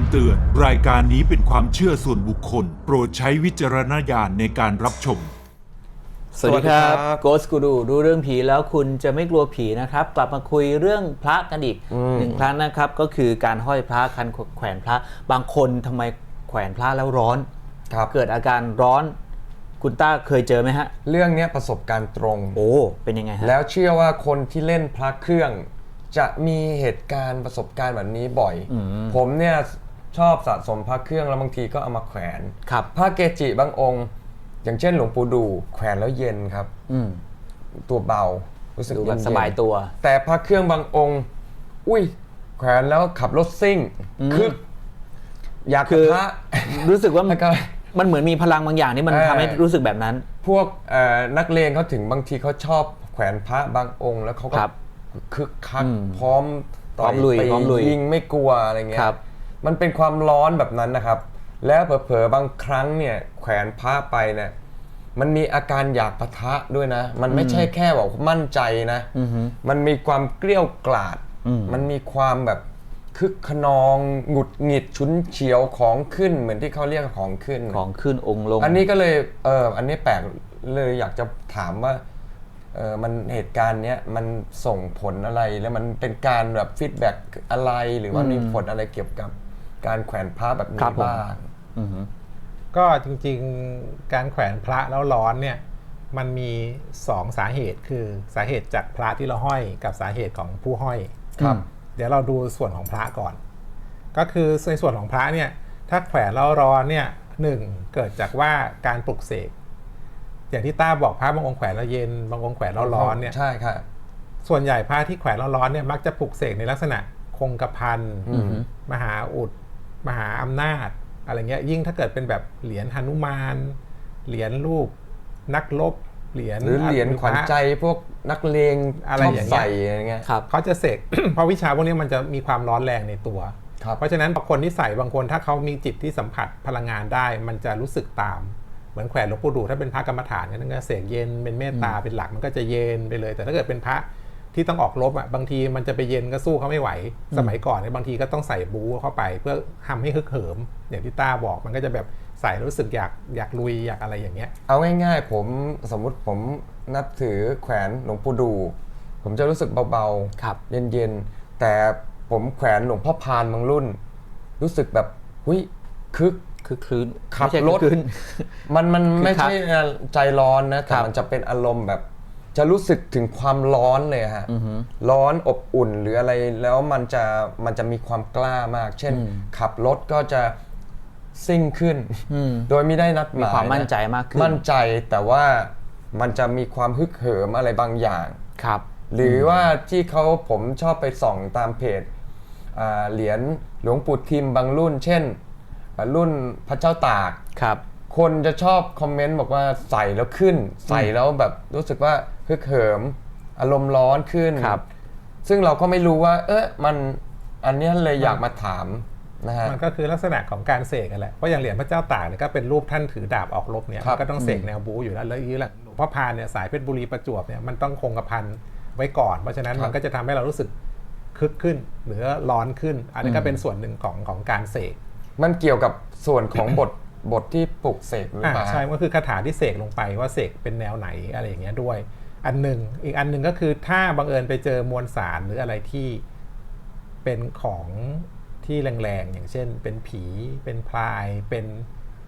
ำเตือน รายการนี้เป็นความเชื่อส่วนบุคคล โปรดใช้วิจารณญาณในการรับชม สวัสดีครับสวัสดีครับ โกสกูดูดูเรื่องผีแล้วคุณจะไม่กลัวผีนะครับ กลับมาคุยเรื่องพระกันอีกหนึ่งครั้งนะครับ ก็คือการห้อยพระคันแขวนพระ บางคนทำไมแขวนพระแล้วร้อน ครับเกิดอาการร้อน คุณต้าเคยเจอไหมฮะ เรื่องเนี้ยประสบการณ์ตรง โอ้ เป็นยังไงฮะ แล้วเชื่อว่าคนที่เล่นพระเครื่อง จะมีเหตุการณ์ประสบการณ์แบบนี้บ่อย ผมเนี่ย ชอบสะสมพระเครื่องแล้วบางทีก็เอามาแขวนครับพระเกจิบางองค์ อย่างเช่นหลวงปู่ดูแขวนแล้วเย็นครับอืมตัวเบารู้สึกดูแบบเนๆสบายตัว แต่พระเครื่องบางองค์ อุ้ย แขวนแล้วขับรถซิ่งคึกอยากคือพระรู้สึกว่าแล้วก็ มันเหมือนมีพลังบางอย่างที่มันเออ ทำให้รู้สึกแบบนั้น พวกเอ่อนักเลงเขาถึงบางทีเขาชอบแขวนพระบางองค์ แล้วเขาก็ครับคึกคักอืมพร้อมพร้อมลุยตีพร้อมลุย ยิงไม่กลัวอะไรเงี้ยครับ มันเป็นความร้อนแบบนั้นนะครับ แล้วเผลอๆบางครั้งเนี่ยแขวนพระไปเนี่ยมันมีอาการอยากปะทะด้วยนะ มันไม่ใช่แค่บอกมั่นใจนะมันมีความเกลี้ยวกล่อดมันมีความแบบคึกขนองหงุดหงิดฉุนเฉียวของขึ้นเหมือนที่เขาเรียกของขึ้น ของขึ้นองค์ลง อันนี้ก็เลยเอออันนี้แปลกเลยอยากจะถามว่าเออมันเหตุการณ์เนี้ยมันส่งผลอะไรแล้วมันเป็นการแบบฟีดแบ็กอะไรหรือว่ามีผลอะไรเกี่ยวกับ การแขวนพระแบบครันี้บผมบ้างก็จริงๆการแขวนพระแล้วร้อนเนี่ยมันมีสองสาเหตุคือสาเหตุจากพระที่เราห้อยกับสาเหตุของผู้ห้อย ครับ เดี๋ยวเราดูส่วนของพระก่อน ก็คือในส่วนของพระเนี่ยถ้าแขวนแล้วร้อนเนี่ยหนึ่งเกิดจากว่าการปลุกเสกอย่างที่ต้าบอกพระบางองค์แขวนแล้วเย็นบางองค์แขวนแล้วร้อนเนี่ยใช่ค่ะ ส่วนใหญ่พระที่แขวนแล้วร้อนเนี่ยมักจะปลุกเสกในลักษณะคงกระพันมหาอุด มหาอำนาจอะไรเงี้ยยิ่งถ้าเกิดเป็นแบบเหรียญหนุมาน เหรียญรูปนักรบเหรียญหรือเหรียญขวัญใจพวกนักเลงอะไรชอบอย่างเงี้ยใส่อะไรเงี้ยครับเขาจะเสกเพราะวิชาพวกนี้มันจะมีความร้อนแรงในตัวครับเพราะฉะนั้นคนที่ใส่บางคนถ้าเขามีจิตที่สัมผัสพลังงานได้ มันจะรู้สึกตาม เหมือนแขวนหลวงปู่ดูถ้าเป็นพระกรรมฐานก็นั่นก็เสกเย็นเป็นเมตตาเป็นหลักมันก็จะเย็นไปเลย แต่ถ้าเกิดเป็นพระ ที่ต้องออกรบอะบางทีมันจะไปเย็นก็สู้เขาไม่ไหว สมัยก่อนเนี่ยบางทีก็ต้องใส่บูเข้าไป เพื่อทำให้ฮึกเหิม อย่างที่ต้าบอกมันก็จะแบบใส่แล้วรู้สึกอยากอยากลุยอยากอะไรอย่างเงี้ย เอาง่ายๆ ผมสมมุติผมนับถือแขวนหลวงปู่ดู ผมจะรู้สึกเบาครับเย็นๆ แต่ผมแขวนหลวงพ่อพานบางรุ่น รู้สึกแบบหุยคึกคือคลื่นขับไม่ใช่รถคลื่นมันมันคึกไม่คักใช่ใจร้อนนะแต่ครับมันจะเป็นอารมณ์แบบ จะรู้สึกถึงความร้อนเลยฮะร้อนอบอุ่นหรืออะไรแล้วมันจะมันจะมีความกล้ามาก เช่น ขับรถก็จะซิ่งขึ้น โดยไม่ได้นัดหมายมีความนะมั่นใจมากขึ้นมั่นใจแต่ว่ามันจะมีความฮึกเหิมอะไรบางอย่างครับ หรือว่าที่เขาผมชอบไปส่องตามเพจอ่าเหรียญหลวงปู่ทิมบางรุ่น เช่นอ่ารุ่นพระเจ้าตากครับ คนจะชอบคอมเมนต์บอกว่าใส่แล้วขึ้น ใส่แล้วแบบรู้สึกว่าฮึกเหิม อารมณ์ร้อนขึ้นครับ ซึ่งเราก็ไม่รู้ว่า เอ๊ะมันอันเนี้ยเลยอยากมาถามนะฮะ มันก็คือลักษณะของการเสกกันแหละ เพราะอย่างเหรียญพระเจ้าตากเนี่ยก็เป็นรูปท่านถือดาบออกรบเนี่ยครับ มันก็ต้องเสกแนวบูอยู่แล้วแล้วอีกหลังหลวงพ่อพานเนี่ยสายเพชรบุรีประจวบเนี่ยมันต้องคงกระพันไว้ก่อน เพราะฉะนั้นมันก็จะทำให้เรารู้สึกคึกขึ้น หรือร้อนขึ้น อันนี้ก็เป็นส่วนหนึ่งของของการเสก มันเกี่ยวกับส่วนของบท บทที่ปลุกเสกหรืออ่าเปล่าใช่ก็คือคาถาที่เสกลงไปว่าเสกเป็นแนวไหนอะไรอย่างเงี้ยด้วย อันหนึ่งอีกอันหนึ่งก็คือถ้าบังเอิญไปเจอมวลสารหรืออะไรที่เป็นของที่แรงๆอย่างเช่น เป็นผีเป็นพลายเป็น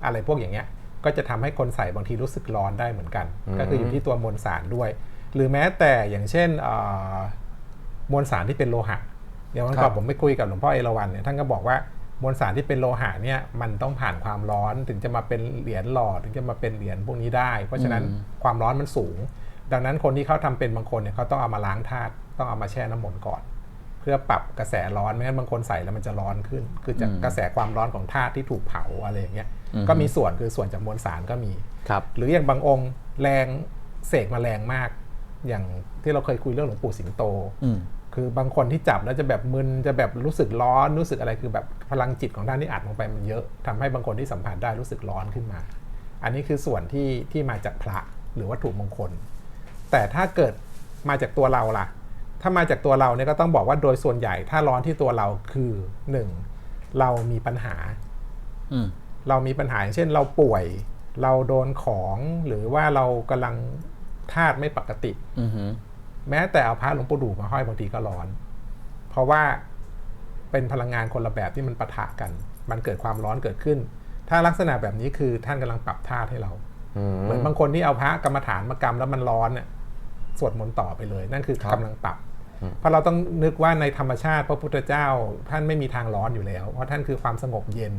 อะไรพวกอย่างเงี้ยก็จะทำให้คนใส่บางทีรู้สึกร้อนได้เหมือนกัน ก็คืออยู่ที่ตัวมวลสารด้วย หรือแม้แต่อย่างเช่นเอ่อมวลสารที่เป็นโลหะเดี๋ยววันคก่รัอบนผมไปคุยกับหลวงพ่อเอราวัณเนี่ยท่านก็บอกว่า มวลสารที่เป็นโลหะเนี่ยมันต้องผ่านความร้อนถึงจะมาเป็นเหรียญหล่อถึงจะมาเป็นเหรียญพวกนี้ได้ เพราะฉะนั้นความร้อนมันสูง ดังนั้นคนที่เขาทำเป็นบางคนเนี่ยเขาต้องเอามาล้างธาตุต้องเอามาแช่น้ำมนต์ก่อน เพื่อปรับกระแสร้อนไม่งั้นบางคนใส่แล้วมันจะร้อนขึ้น คือจากกระแสความร้อนของธาตุที่ถูกเผาอะไรอย่างเงี้ยก็มีส่วนคือส่วนจากมวลสารก็มีครับหรืออย่างบางองค์แรงเสกมาแรงมาก อย่างที่เราเคยคุยเรื่องหลวงปู่สิงโตอืม คือบางคนที่จับแล้วจะแบบมึนจะแบบรู้สึกร้อนรู้สึกอะไรคือแบบพลังจิตของท่านที่อัดลงไปมันเยอะทำให้บางคนที่สัมผัสได้รู้สึกร้อนขึ้นมา อันนี้คือส่วนที่ที่มาจากพระหรือวัตถุมงคล แต่ถ้าเกิดมาจากตัวเราล่ะ ถ้ามาจากตัวเราเนี่ยก็ต้องบอกว่าโดยส่วนใหญ่ถ้าร้อนที่ตัวเราคือหนึ่งเรามีปัญหาอืมเรามีปัญหาอย่างเช่นเราป่วย เราโดนของหรือว่าเรากำลังธาตุไม่ปกติอือหือ แม้แต่เอาพระหลวงปู่ดูมาห้อยบางทีก็ร้อน เพราะว่าเป็นพลังงานคนละแบบที่มันปะทะกัน มันเกิดความร้อนเกิดขึ้น ถ้าลักษณะแบบนี้คือท่านกำลังปรับธาตุให้เราอืมเหมือนบางคนที่เอาพระกรรมฐานมากรรมแล้วมันร้อนเนี่ยสวดมนต์ต่อไปเลย นั่นคือครับกำลังปรับเพราะเราต้องนึกว่าในธรรมชาติพระพุทธเจ้าท่านไม่มีทางร้อนอยู่แล้ว เพราะท่านคือความสงบเย็น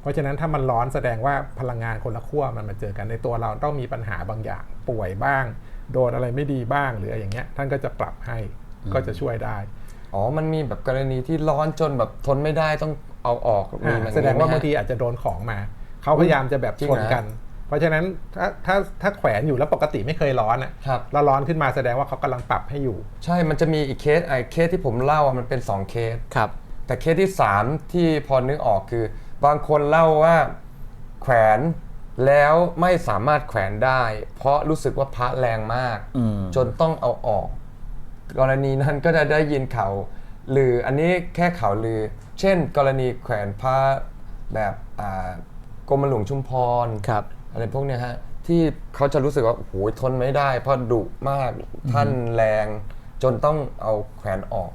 เพราะฉะนั้นถ้ามันร้อนแสดงว่าพลังงานคนละขั้วมันมาเจอกันในตัวเราต้องมีปัญหาบางอย่างป่วยบ้าง โดนอะไรไม่ดีบ้างหรืออะไรอย่างเงี้ย ท่านก็จะปรับให้ก็จะช่วยได้ อ๋อ มันมีแบบกรณีที่ร้อนจนแบบทนไม่ได้ต้องเอาออกมีอ่ามันแสดงว่าไหมฮะบางทีอาจจะโดนของมา เขาพยายามจะแบบจริงชเหรอนกัน เพราะฉะนั้นถ้าถ้าถ้าแขวนอยู่แล้วปกติไม่เคยร้อนอะครับแล้วร้อนขึ้นมาแสดงว่าเขากำลังปรับให้อยู่ ใช่ มันจะมีอีกเคสไอ้เคสที่ผมเล่าอะมันเป็น 2 เคสครับ แต่เคสที่ 3 ที่พอนึกออกคือบางคนเล่าว่าแขวน แล้วไม่สามารถแขวนได้ เพราะรู้สึกว่าพระแรงมาก อืม จนต้องเอาออก กรณีนั้นก็จะได้ยินข่าวลืออันนี้แค่ข่าวลือ เช่น กรณีแขวนพระแบบอ่ากรมหลวงชุมพร ครับ อะไรพวกเนี้ยฮะที่เขาจะรู้สึกว่าโอ้โหทนไม่ได้ เพราะดุมากท่านแรง จนต้องเอาแขวนออก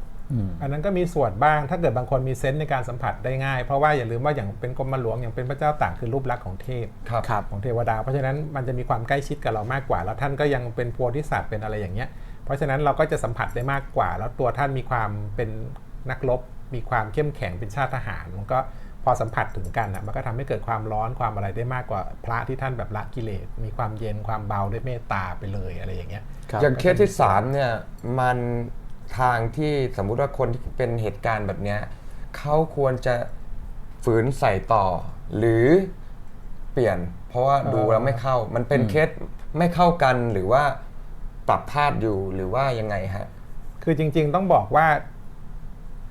อันนั้นก็มีส่วนบ้างถ้าเกิดบางคนมีเซนส์ในการสัมผัสได้ง่าย เพราะว่าอย่าลืมว่าอย่างเป็นกรมหลวงอย่างเป็นพระเจ้าต่างคือรูปลักษณ์ของเทพครับครับของเทวดา เพราะฉะนั้นมันจะมีความใกล้ชิดกับเรามากกว่า แล้วท่านก็ยังเป็นโพธิสัตว์เป็นอะไรอย่างเงี้ย เพราะฉะนั้นเราก็จะสัมผัสได้มากกว่า แล้วตัวท่านมีความเป็นนักรบมีความเข้มแข็งเป็นชาติทหารมันก็พอสัมผัสถึงกันอะมันก็ทำให้เกิดความร้อนความอะไรได้มากกว่าพระที่ท่านแบบละกิเลสมีความเย็นความเบาด้วยเมตตาไปเลยอะไรอย่างเงี้ยครับอย่างเคสที่สามเนี่ยมัน ทางที่สมมุติว่าคนที่เป็นเหตุการณ์แบบเนี้ยเขาควรจะฝืนใส่ต่อ หรือเปลี่ยน เพราะว่าดูแล้วไม่เข้า มันเป็นเคสไม่เข้ากันหรือว่าปรับพลาดอยู่หรือว่ายังไงฮะ คือจริง ๆ ต้องบอกว่า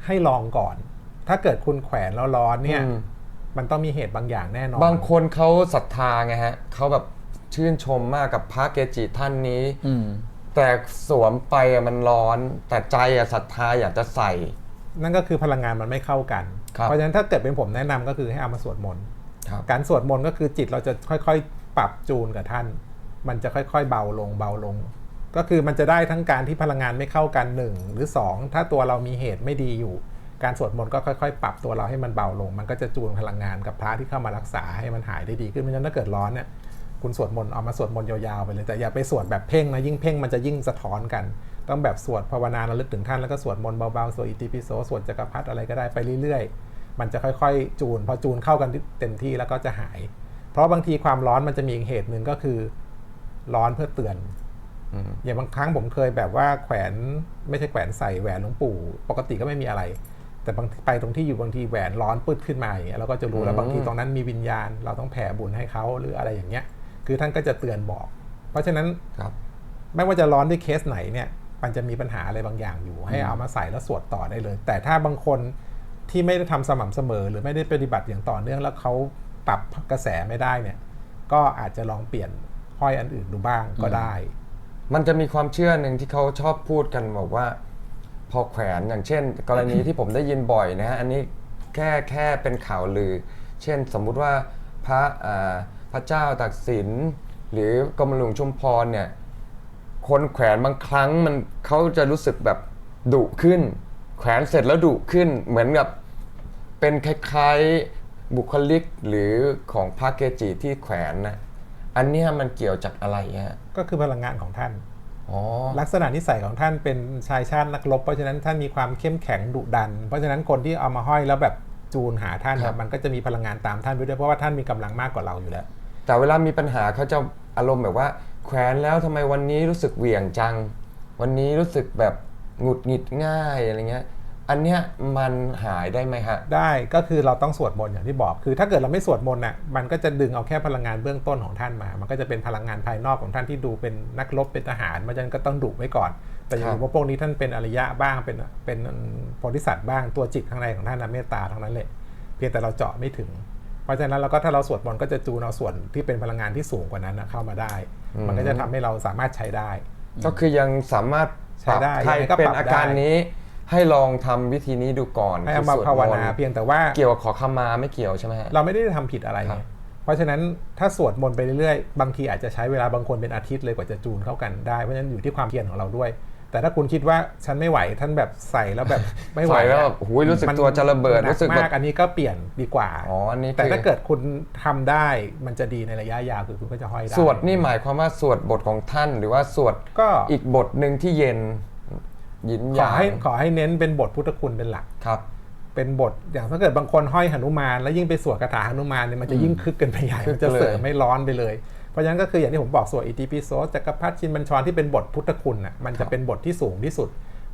ให้ลองก่อน ถ้าเกิดคุณแขวนแล้วร้อนเนี่ย อืม มันต้องมีเหตุบางอย่างแน่นอน บางคนเขาศรัทธาไงฮะเขาแบบชื่นชมมากกับพระเกจิท่านนี้ อืม แต่สวมไปอะมันร้อน แต่ใจอะศรัทธาอยากจะใส่ นั่นก็คือพลังงานมันไม่เข้ากัน ครับเพราะฉะนั้นถ้าเกิดเป็นผมแนะนำก็คือให้เอามาสวดมนต์ครับ การสวดมนต์ก็คือจิตเราจะค่อยๆ ปรับจูนกับท่าน มันจะค่อยๆ เบาลงเบาลง ก็คือมันจะได้ทั้งการที่พลังงานไม่เข้ากันหนึ่งหรือสองถ้าตัวเรามีเหตุไม่ดีอยู่ การสวดมนต์ก็ค่อยๆ ปรับตัวเราให้มันเบาลง มันก็จะจูนพลังงานกับพระที่เข้ามารักษาให้มันหายได้ดีขึ้นเพราะฉะนั้นถ้าเกิดร้อนเนี่ย คุณสวดมนต์เอามาสวดมนต์ยาวๆไปเลย แต่อย่าไปสวดแบบเพ่งนะยิ่งเพ่งมันจะยิ่งสะท้อนกัน ต้องแบบสวดภาวนาระลึกถึงท่านแล้วก็สวดมนต์เบาๆสวดอิติปิโสสวดจักรพรรดิอะไรก็ได้ไปเรื่อยๆ มันจะค่อยๆ จูน พอจูนเข้ากันเต็มที่แล้วก็จะหาย เพราะบางทีความร้อนมันจะมีอีกเหตุหนึ่งก็คือ ร้อนเพื่อเตือนอย่างบางครั้งผมเคยแบบว่าแขวนไม่ใช่แขวนใส่แหวนหลวงปู่ ปกติก็ไม่มีอะไร แต่บางไปตรงที่อยู่บางทีแหวนร้อนปืดขึ้นมาอย่างเงี้ยเราก็จะรู้แล้วบางทีตรงนั้นมีวิญญาณ เราต้องแผ่บุญให้เขาหรืออะไรอย่างเงี้ย คือท่านก็จะเตือนบอก เพราะฉะนั้นครับไม่ว่าจะร้อนด้วยเคสไหนเนี่ยมันจะมีปัญหาอะไรบางอย่างอยู่ ให้เอามาใส่แล้วสวดต่อได้เลย แต่ถ้าบางคนที่ไม่ได้ทำสม่ำเสมอ หรือไม่ได้ปฏิบัติอย่างต่อเนื่องแล้วเขาปรับกระแสไม่ได้เนี่ย ก็อาจจะลองเปลี่ยนห้อยอันอื่นดูบ้างก็ได้ มันจะมีความเชื่อหนึ่งที่เขาชอบพูดกันบอกว่า พอแขวนอย่างเช่น กรณีที่ผมได้ยินบ่อยนะฮะอันนี้แค่แค่เป็นข่าวลือ เช่นสมมุติว่าพระอ่า พระเจ้าตักสิน หรือกรมหลวงชุมพรเนี่ยคนแขวนบางครั้งมันเขาจะรู้สึกแบบดุขึ้น แขวนเสร็จแล้วดุขึ้น เหมือนกับเป็นคล้ายๆบุคลิกหรือของพระเกจิที่แขวนนะอันเนี้ยมันเกี่ยวจากอะไรฮะก็คือพลังงานของท่านอ๋อลักษณะนิสัยของท่านเป็นชายชาตินักรบเพราะฉะนั้นท่านมีความเข้มแข็งดุดัน เพราะฉะนั้นคนที่เอามาห้อยแล้วแบบจูนหาท่านครับมันก็จะมีพลังงานตามท่านไปด้วยเพราะว่าท่านมีกำลังมากกว่าเราอยู่แล้ว แต่เวลามีปัญหาเขาจะอารมณ์แบบว่าแขวนแล้วทำไมวันนี้รู้สึกเหวี่ยงจัง วันนี้รู้สึกแบบหงุดหงิดง่ายอะไรเงี้ย อันเนี้ยมันหายได้ไหมฮะ ได้ก็คือเราต้องสวดมนต์อย่างที่บอก คือถ้าเกิดเราไม่สวดมนต์น่ะมันก็จะดึงเอาแค่พลังงานเบื้องต้นของท่านมา มันก็จะเป็นพลังงานภายนอกของท่านที่ดูเป็นนักรบเป็นทหารเพราะฉะนั้นก็ต้องดุไว้ก่อน แต่อย่าครัลืบ มว่าพวกนี้ท่านเป็นอริยะบ้างเป็นเป็นโพธิสัตว์บ้างตัวจิตข้างในของท่านนะเมตตาทั้งนั้นเลยเพียงแต่เราเจาะไม่ถึง เพราะฉะนั้นเราก็ถ้าเราสวดมนต์ก็จะจูนเอาส่วนที่เป็นพลังงานที่สูงกว่านั้นนะเข้ามาได้ มันก็จะทำให้เราสามารถใช้ได้ ก็คือยังสามารถใช้ได้ปรับใครยังไงก็เป็นปรับอาการได้นี้ให้ลองทำวิธีนี้ดูก่อนให้เอามาคือสดภาวนามนต์เพียงแต่ว่าเกี่ยวกับขอขมาไม่เกี่ยวใช่ไหมฮะเราไม่ได้ทำผิดอะไรครัไงบเพราะฉะนั้นถ้าสวดมนต์ไปเรื่อยๆ บางทีอาจจะใช้เวลาบางคนเป็นอาทิตย์เลยกว่าจะจูนเข้ากันได้ เพราะฉะนั้นอยู่ที่ความเพียรของเราด้วย แต่ถ้าคุณคิดว่าฉันไม่ไหวท่านแบบใส่แล้วแบบไม่ไหวใส่แล้วอะแบบโอ้ยรู้สึกมันตัวจะระเบิดหนัรู้สึกแบบมากอันนี้ก็เปลี่ยนดีกว่าอ๋ออันนี้แต่คือถ้าเกิดคุณทำได้มันจะดีในระยะยาวคือคุณก็จะห้อยได้สวดนี่หมายความว่าสวดบทของท่านหรือว่าสวดก็อีกบทหนึ่งที่เย็นหยินขหอยางให้ขอให้เน้นเป็นบทพุทธคุณเป็นหลักครับ เป็นบทอย่างถ้าเกิดบางคนห้อยหนุมาน แล้วยิ่งไปสวดคาถาหนุมานเนี่ยมันจะยิ่งคึกกันไปใหญ่คึกมันจะเสริมเลยไม่ร้อนไปเลยเพ ราะฉะนั้นก็คืออย่างที่ผมบอกสวดอิติปิโสจักรพรรดิชินบัญชรที่เป็นบทพุทธคุณน่ะมันจะเป็นบทที่สูงที่สุด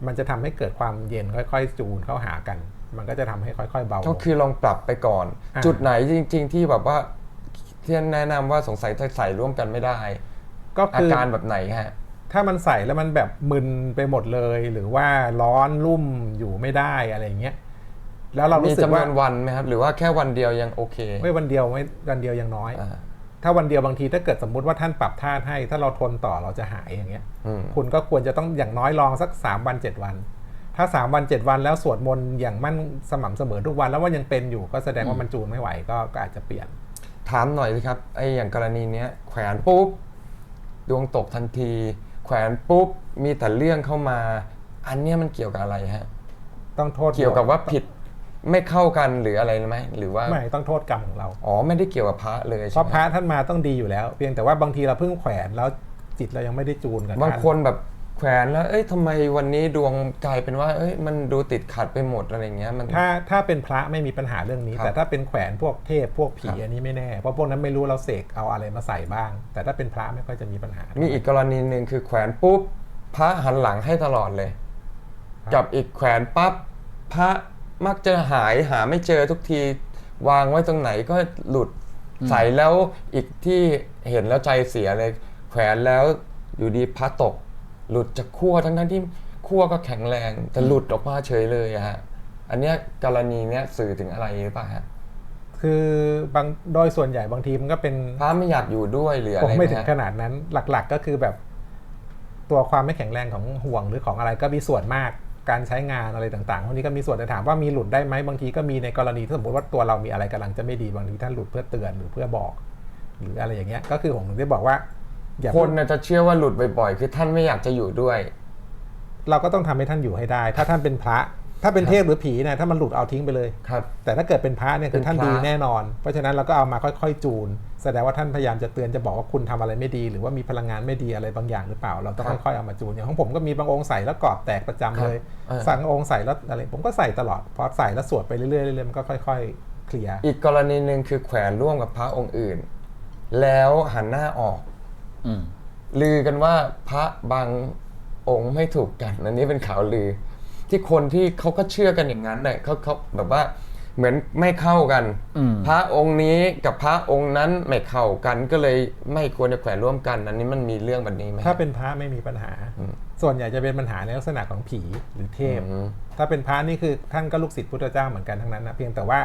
มันจะทำให้เกิดความเย็นค่อยๆ จูนเข้าหากัน มันก็จะทำให้ค่อย ๆ เบาลก็งคือลองปรับไปก่อนอ่าจุดไหนจริง ๆ ที่แบบว่าที่แนะนำว่าสงสัยใส่ร่วมกันไม่ได้ ก็อาคือการแบบไหนฮะถ้ามันใส่แล้วมันแบบมึนไปหมดเลย หรือว่าร้อนรุ่มอยู่ไม่ได้อะไรอย่างเงี้ยแล้วเรามีรู้สึกจำนว่าวนวันไหมครับ หรือว่าแค่วันเดียวยังโอเค ไม่วันเดียวไม่วันเดียวยังน้อยอ่า ถ้าวันเดียวบางทีถ้าเกิดสมมุติว่าท่านปรับท่าให้ ถ้าเราทนต่อเราจะหายอย่างเงี้ยอืมคุณก็ควรจะต้องอย่างน้อยลองสัก 3 วัน 7 วัน ถ้า 3 วัน 7 วันแล้วสวดมนต์อย่างมั่นสม่ำเสมอทุกวันแล้วว่ายังเป็นอยู่ก็แสดงว่ามันจูนไม่ไหวก็ก็อาจจะเปลี่ยน ถามหน่อยสิครับไอ้อย่างกรณีเนี้ยแขวนปุ๊บดวงตกทันที แขวนปุ๊บมีแต่เรื่องเข้ามา อันเนี้ยมันเกี่ยวกับอะไรฮะ ต้องโทษเกี่ยวกับว่าผิด ไม่เข้ากันหรืออะไรไหมหรือว่าไม่ต้องโทษกรรมของเรา อ๋อไม่ได้เกี่ยวกับพระเลยเพใช่ราะไหมพระท่านมาต้องดีอยู่แล้ว เพียงแต่ว่าบางทีเราเพิ่งแขวนแล้วจิตเรายังไม่ได้จูนกับบางท่านคนแบบแขวนแล้ว เอ้ยทำไมวันนี้ดวงกลายเป็นว่า เอ้ยมันดูติดขัดไปหมดอะไรเงี้ยมัน ถ้าถ้าเป็นพระไม่มีปัญหาเรื่องนี้ ครับแต่ถ้าเป็นแขวนพวกเทพพวกผีครับ อันนี้ไม่แน่ เพราะพวกนั้นไม่รู้เราเสกเอาอะไรมาใส่บ้าง แต่ถ้าเป็นพระไม่ค่อยจะมีปัญหา มีอีกกรณีหนึ่งคือแขวนปุ๊บพระหันหลังให้ตลอดเลย กับอีกแขวนปั๊บพระ มักจะหายหาไม่เจอทุกทีวางไว้ตรงไหนก็หลุดใส่แล้วอีกที่เห็นแล้วใจเสียเลย แขวนแล้วอยู่ดีพระตก หลุดจากขั้วทั้งทั้งๆที่ขั้วก็แข็งแรงแต่หลุดออกมาเฉยเลยอะฮะอันเนี้ยกรณีเนี้ยสื่อถึงอะไรหรือเปล่าฮะคือบางโดยส่วนใหญ่บางทีมันก็เป็นพระไม่อยากอยู่ด้วยหรืออะคไรงไม่ไหมถึงฮะขนาดนั้นหลัก ๆ ก็คือแบบ ตัวความไม่แข็งแรงของห่วงหรือของอะไรก็มีส่วนมาก การใช้งานอะไรต่างๆพวกนี้ก็มีส่วนแต่ถามว่ามีหลุดได้ไหมบางทีก็มีในกรณีที่สมมติว่าตัวเรามีอะไรกำลังจะไม่ดีบางทีท่านหลุดเพื่อเตือนหรือเพื่อบอก หรืออะไรอย่างเงี้ยก็คือผมถึงได้บอกว่าอย่าคนน่ะจะเชื่อว่าหลุดบ่อยๆคือท่านไม่อยากจะอยู่ด้วย เราก็ต้องทำให้ท่านอยู่ให้ได้ ถ้าท่านเป็นพระ ถ้าเป็นเทพหรือผีเนี่ยถ้ามันหลุดเอาทิ้งไปเลยครับแต่ถ้าเกิดเป็นพระเนี่ยคือท่านเป็นพระดีแน่นอน เพราะฉะนั้นเราก็เอามาค่อยๆ จูน แสดงว่าท่านพยายามจะเตือนจะบอกว่าคุณทำอะไรไม่ดี หรือว่ามีพลังงานไม่ดีอะไรบางอย่างหรือเปล่า เราต้องค่อยๆเอามาจูนอย่างของผมก็มีบางองค์ใส่แล้วกรอบแตกประจำเลยเออสั่งองค์ใส่แล้วอะไรผมก็ใส่ตลอดพอใส่แล้วสวดไปเรื่อยๆเรื่อยๆมันก็ค่อยๆเคลียร์อีกกรณีหนึ่งคือแขวนร่วมกับพระองค์อื่น แล้วหันหน้าออกอืมลือกันว่าพระบางองค์ไม่ถูกกันอันนี้เป็นข่าวลือ ที่คนที่เขาก็เชื่อกันอย่างนั้นเนี่ยเขาเขาแบบว่าเหมือนไม่เข้ากันอืมพระองค์นี้กับพระองค์นั้นไม่เข้ากันก็เลยไม่ควรจะแขวนร่วมกัน อันนี้มันมีเรื่องแบบนี้ไหมถ้าเป็นพระไม่มีปัญหา ส่วนใหญ่จะเป็นปัญหาในลักษณะของผีหรือเทพอืมถ้าเป็นพระนี่คือท่านก็ลูกศิษย์พุทธเจ้าเหมือนกันทั้งนั้นนะเพียงแต่ว่า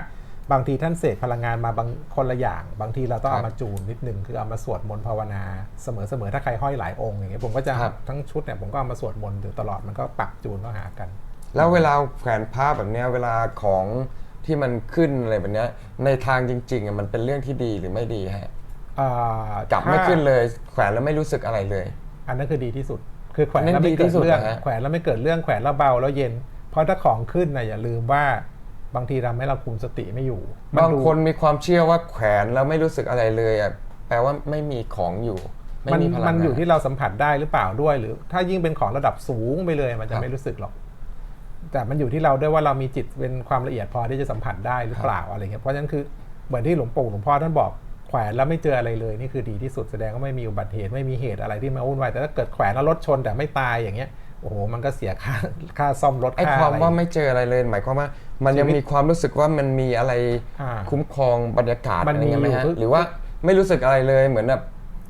บางทีท่านเสกพลังงานมาบางคนละอย่าง บางทีเราต้องครับเอามาจูนนิดนึงคือเอามาสวดมนต์ภาวนาเสมอๆถ้าใครห้อยหลายองค์อย่างเงี้ยผมก็จะครับทั้งชุดเนี่ยผมก็เอามาสวดมนต์อยู่ตลอดมันก็ปรับจูนเข้าหากัน แล้วเวลาแขวนผ้าแบบเนี้ยเวลาของที่มันขึ้นอะไรแบบเนี้ยในทางจริงๆอะมันเป็นเรื่องที่ดีหรือไม่ดีฮะอ่ากลับไม่ถ้าขึ้นเลย แขวนแล้วไม่รู้สึกอะไรเลย อันนั้นคือดีที่สุด คือแขวนอันนั้แล้วนไม่ดีเกิที่ดสุดเรื่องเหรอฮะ แขวนแล้วไม่เกิดเรื่องแขวนแล้วเบาแล้วเย็น เพราะถ้าของขึ้นนะอย่าลืมว่าบางทีทำให้เราคุมสติไม่อยู่มับางดู คนมีความเชื่อว่าแขวนแล้วไม่รู้สึกอะไรเลยอะแปลว่าไม่มีของอยู่ไม่มันมีพลังมันอยู่งานที่เราสัมผัสได้หรือเปล่าด้วยหรือ ถ้ายิ่งเป็นของระดับสูงไปเลยมันคจะรับไม่รู้สึกหรอก แต่มันอยู่ที่เราด้วยว่าเรามีจิตเป็นความละเอียดพอที่จะสัมผัสได้หรือเปล่าอะไรเงี้ยเพราะฉะนั้นคือเหมือนที่หลวงปู่หลวงพ่อท่านบอกแขวนแล้วไม่เจออะไรเลยนี่คือดีที่สุดแสดงว่าไม่มีอุบัติเหตุไม่มีเหตุอะไรที่มาวุ่นวายแต่ถ้าเกิดแขวนแล้วรถชนแต่ไม่ตายอย่างเงี้ยโอ้โหมันก็เสียค่าค่าซ่อมรถไอ้ค่าความอะไรว่าไม่เจออะไรเลย หมายความว่า มันยังชีวิตมีความรู้สึกว่ามันมีอะไรอ่าคุ้มครองบรรยากาศมันอะไรมีเงี้ยไหมอยู่ฮะคือหรือว่าไม่รู้สึกอะไรเลยเหมือนแบบ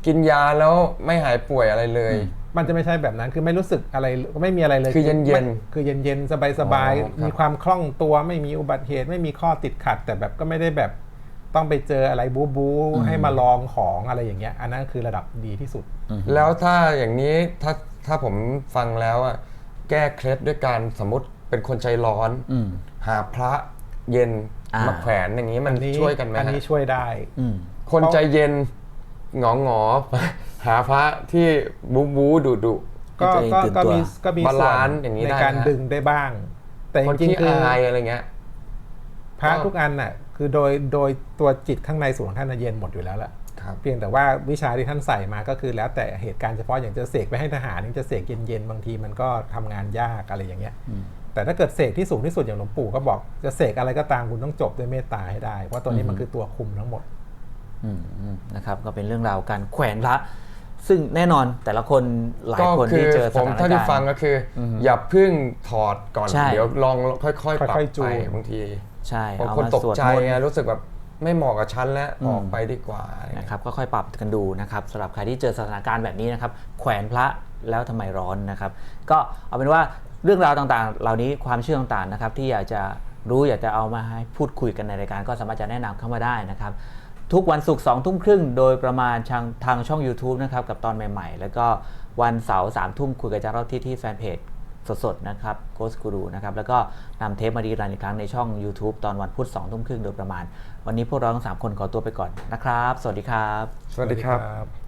กินยาแล้วไม่หายป่วยอะไรเลย มันจะไม่ใช่แบบนั้นคือไม่รู้สึกอะไรไม่มีอะไรเลยคือเย็นๆไม่คือเย็นเย็นสบายสบายอ๋อครับมีความคล่องตัวไม่มีอุบัติเหตุไม่มีข้อติดขัด แต่แบบก็ไม่ได้แบบต้องไปเจออะไรบู๊บู๊ให้มาลองของอะไรอย่างเงี้ย อันนั้นคือระดับดีที่สุด แล้วถ้าอย่างนี้ถ้าถ้าผมฟังแล้วอะแก้เคล็ดด้วยการสมมติเป็นคนใจร้อน อืม หาพระเย็นอ่าม มาแขวนอย่างนี้มันอันนี้ช่วยกันไหมอันฮะนี้ช่วยได้ อืม คนใจเย็นห งอหงอหาพระที่บูบูดุดุก็ตัวเองก็ตื่นก็ตัว มีก็มีบาส่วลานนซ์อย่างนี้ในได้การนะ ดึงได้บ้าง แต่จคนริงที่ๆคืออายอะไรเงี้ย พระก็ ทุกอันน่ะคือโดยโดยตัวจิตข้างในส่วนของท่านน่ะเย็นหมดอยู่แล้วแหละครับ เพียงแต่ว่าวิชาที่ท่านใส่มาก็คือแล้วแต่เหตุการณ์เฉพาะอย่างจะเสกไปให้ทหารนี่จะเสกเย็นๆบางทีมันก็ทำงานยากอะไรอย่างเงี้ย แต่ถ้าเกิดเสกที่สูงที่สุดอย่างหลวงปู่ก็บอกจะเสกอะไรก็ตามคุณต้องจบด้วยเมตตาให้ได้ เพราะตัวนี้มันคือตัวคุมทั้งหมดอืมอืม นะครับก็เป็นเรื่องราวการแขวนพระซึ่งแน่นอนแต่ละคนหลายก็คนคืที่อเจอสผมถานเท่าการที่ฟังณ์ก็คือออย่าเพึ่งถอดก่อนใช่เดี๋ยวลองค่อยๆปรับค่อยๆจูไปนบางทีใช่บางเอาคนมาตกสวดใจมนต์ไงรู้สึกแบบไม่เหมาะกับฉันแล้วออกไปดีกว่าอะไรเงี้ยนะครับก็ค่อยปรับกันดูนะครับสำหรับใครที่เจอสถานการณ์แบบนี้นะครับ แขวนพระแล้วทำไมร้อนนะครับ ก็เอาเป็นว่าเรื่องราวต่างๆ เหล่านี้ความเชื่อต่างๆนะครับที่อยากจะรู้อยากจะเอามาให้พูดคุยกันในรายการก็สามารถจะแนะนำเข้ามาได้นะครับ ทุกวันศุกร์สองทุ่มครึ่งโดยประมาณทางทางช่อง YouTube นะครับกับตอนใหม่ๆ แล้วก็วันเสาร์สามทุ่มคุยกับอาจารย์รอบที่ที่แฟนเพจสดๆนะครับโกสกูรูนะครับแล้วก็นำเทปมาดีรันอีกครั้งในช่อง YouTube ตอนวันพุธ2ทุ่มครึ่งโดยประมาณ วันนี้พวกเราทั้ง3คนขอตัวไปก่อนนะครับ สวัสดีครับ สวัสดีครับ